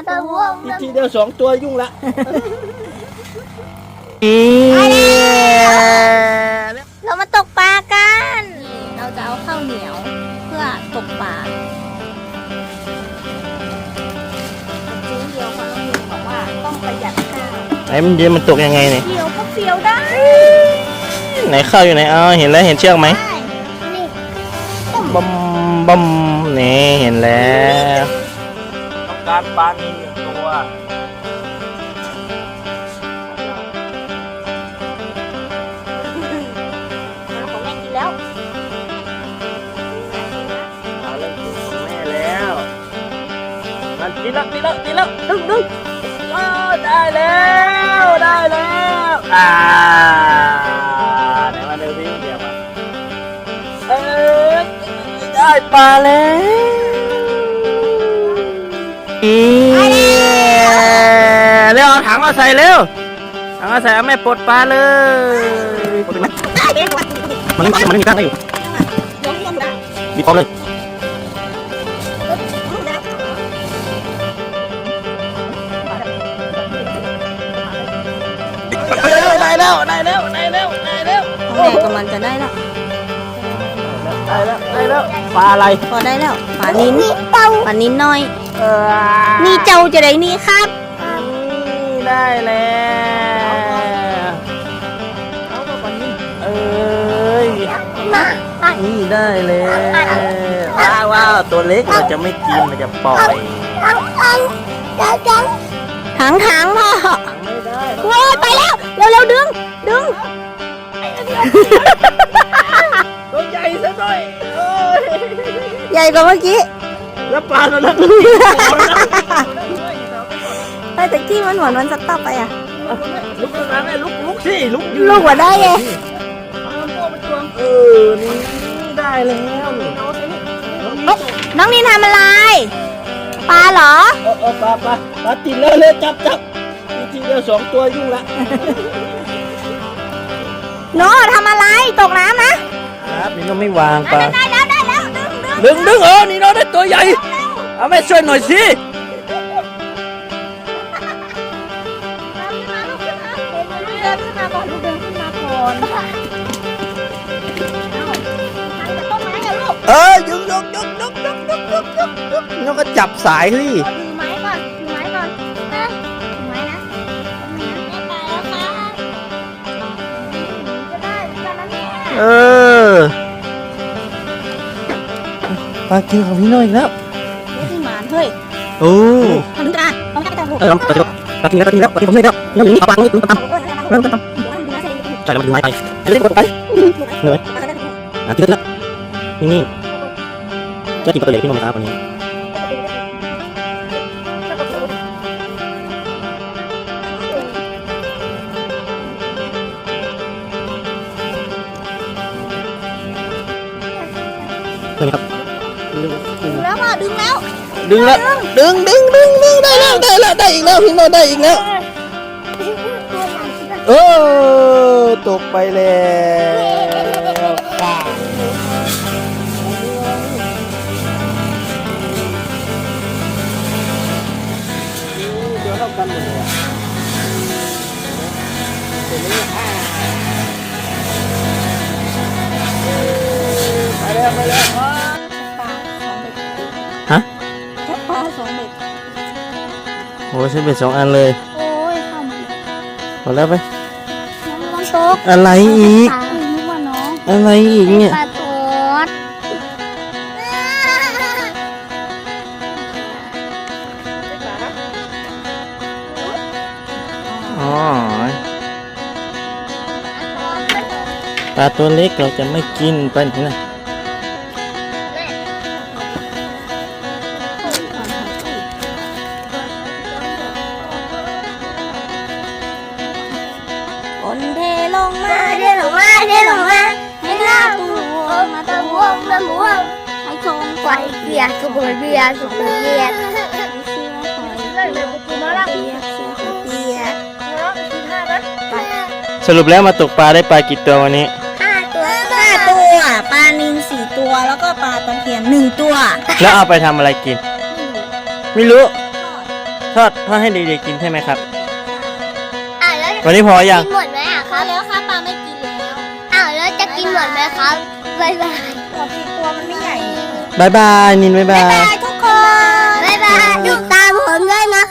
มาตะวงอีกทีเดียวสองตัวยุ่งละเรามาตกปลากัน เราจะเอาข้าวเหนียวเพื่อตกปลาซื้อเดียวคนละหนึ่งบอกว่าต้องประหยัดข้าวไหนมันเดี๋ยวมันตกยังไงเนี่ยเดียวก็เฟียวได้ไหนข้าวอยู่ไหนอ๋อเห็นแล้วเห็นเชือกไหมได้นี่บัมบัมนี่เห็นแล้วต้อง การปลานิลหนึ่งตัวของแม่กินแล้วปลาเริ่มกินของแม่แล้วมันกินแล้วกินแล้วกินแล้วดึงดึงว้าวได้แล้วได้แล้วอ่าไหนมาเร็วพี่เดี๋ยวมาเอ้ยได้ปลาแล้ว เร็วเอาถังมาใส่เร็วถังมาใส่เอาแม่ปลดปลาเลยปลดไหมมันไม่มันไม่มีก้างได้อยู่ยกยังได้บีบคอเลยได้แล้วได้แล้วได้แล้วได้แล้วของแม่กำลังจะได้แล้ว ได้แล้วได้แล้วปลาอะไรพอได้แล้วปลานิ้นปลานิ้นน้อย เออนี่เจ้าจะได้นี่ครับได้แล้วเอ้ยนี่ได้แล้วว้าวว้าวตัวเล็กเราจะไม่กินเราจะปล่อยถังถังพ่อไม่ได้โว้ยไปแล้วเร็วเร็วดึงดึงตัวให ญ่ซะหน่อยโอ้ยใหญ่กว่าเมื่อกี้ แล้วปลาตัวนั้นไอ้ตะกี้มันหวานมันสต๊อปไปอะ ลุกขึ้นมาแม่ลุกลุกสิลุกยืนลูกว่าได้ไง เออนี่ได้แล้วนี่น้องนินทำอะไร ปลาเหรอ เออเออปลาปลาปลาติดแล้วเลยจับจับอีกทีเดียวสองตัวยุ่งละ โนทำอะไร ตกน้ำนะ ครับนี่ก็ไม่วางปลาได้แล้วได้แล้วดึงดึงดึงดึงเออนี่เราได้ตัวใหญ่ เอาแม่ช่วยหน่อยสิเดินขึ้นมาก่อนลูกเดินขึ้นมาก่อนต้นไม้อะลูกเออยุกยกยกยกยกยกยกยกยกแล้วก็จับสายสิเอาถือไม้ก่อนถือไม้ก่อนนะถือไม้นะไม่ตายแล้วค่ะจะได้เหมือนกันนะเนี่ยเออ ปากินของพี่น้อยแล้วที่มานเฮ้ยโอ้ทำถึงตาเอาไม่ได้ไปตาลูกเออลองตัดทิ้งแล้วตัดทิ้งแล้วตัดทิ้งผมเลยแล้วเงินนี้เอาปลาตรงนี้ตั้มตั้มตั้มตั้ใช่แล้วมันดึงไม้ไปเล่นกับตดไปเหนื่อยอะทิ้งแล้วนี่จะกินตัวเล็กพี่น้อนไหมครับวันนี้เลยครับ ดึงแล้วอะดึงแล้ว ดึงแล้วดึงดึงดึงดึงได้แล้วได้แล้วได้อีกแล้วพี่โมได้อีกแล้วโอ้ตกไปแล้วค่ะเดี๋ยวเท่ากันหมดเลยอะไปแล้วไปแล้ว ฮะจับปลาสองเบ็ดโอ้ใช้เป็นสองอันเลย โอ้ยเข้ามาหมดแล้วไปน้องมันตกอะไรอีก ปลานึกว่าน้องอะไรอีกเนี่ย ปลาตดอ๋อ ปลาตัวเล็กเราจะไม่กินไปไหนนะ ไฟเบียร์สุกเบียร์สุกเบียร์เสื้อคอยเปียกเสื้อคอยเปียกสรุปแล้วมาตกปลาได้ปลากี่ตัววันนี้ ห้าตัวห้าตัว ปลานิลสี่ตัว แล้วก็ปลาตะเพียนหนึ่งตัว แล้วเอาไปทำอะไรกิน ไม่รู้ททอดทอดให้เด็กๆกินใช่ไหมครับ อ้าวแล้ววันนี้พอยัง กินหมดไหมอะคพอรับแล้วค่ะปลาไม่กินแล้วอ้าวแล้วจะกินหมดไหมครับบ๊ายบายขอสิตัวมันไม่ใหญ่ บายบายนินบายบาย ทุกคนบายบายติดตามผมด้วยนะ